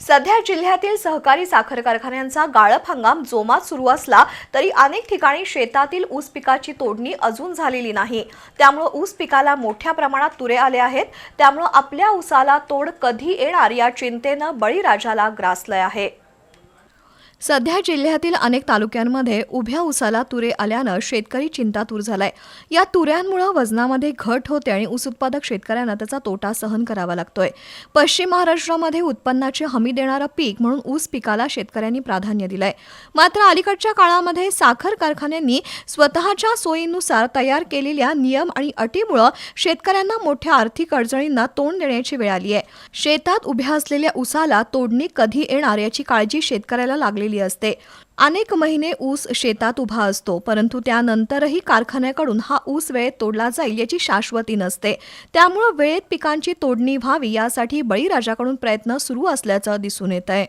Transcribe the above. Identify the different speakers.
Speaker 1: सध्या जिल्ह्यातील सहकारी साखर कारखान्यांचा गाळप हंगाम जोमात सुरू असला तरी अनेक ठिकाणी शेतातील ऊस पिकाची तोडणी अजून झालेली नाही. त्यामुळं ऊस पिकाला मोठ्या प्रमाणात तुरे आले आहेत. त्यामुळं आपल्या ऊसाला तोड कधी येणार या चिंतेनं बळीराजाला ग्रासलं आहे. सध्या जिल्ह्यातील अनेक तालुक्यांमध्ये उभ्या उसाला तुरे आल्यानं शेतकरी चिंतातूर झालाय. या तुऱ्यांमुळे वजनामध्ये घट होते आणि ऊस उत्पादक शेतकऱ्यांना त्याचा तोटा सहन करावा लागतोय. पश्चिम महाराष्ट्रामध्ये उत्पन्नाची हमी देणारं पीक म्हणून ऊस पिकाला शेतकऱ्यांनी प्राधान्य दिलंय. मात्र अलीकडच्या काळामध्ये साखर कारखान्यांनी स्वतःच्या सोयीनुसार तयार केलेल्या नियम आणि अटीमुळं शेतकऱ्यांना मोठ्या आर्थिक अडचणींना तोंड देण्याची वेळ आली आहे शेतात उभ्या असलेल्या ऊसाला तोडणी कधी येणार याची काळजी शेतकऱ्याला लागली लागलेली असते. अनेक महिने ऊस शेतात उभा असतो परंतु त्यानंतरही कारखान्याकडून हा ऊस वेळेत तोडला जाईल याची शाश्वती नसते. त्यामुळं वेळेत पिकांची तोडणी व्हावी यासाठी बळीराजाकडून प्रयत्न सुरू असल्याचं दिसून येत आहे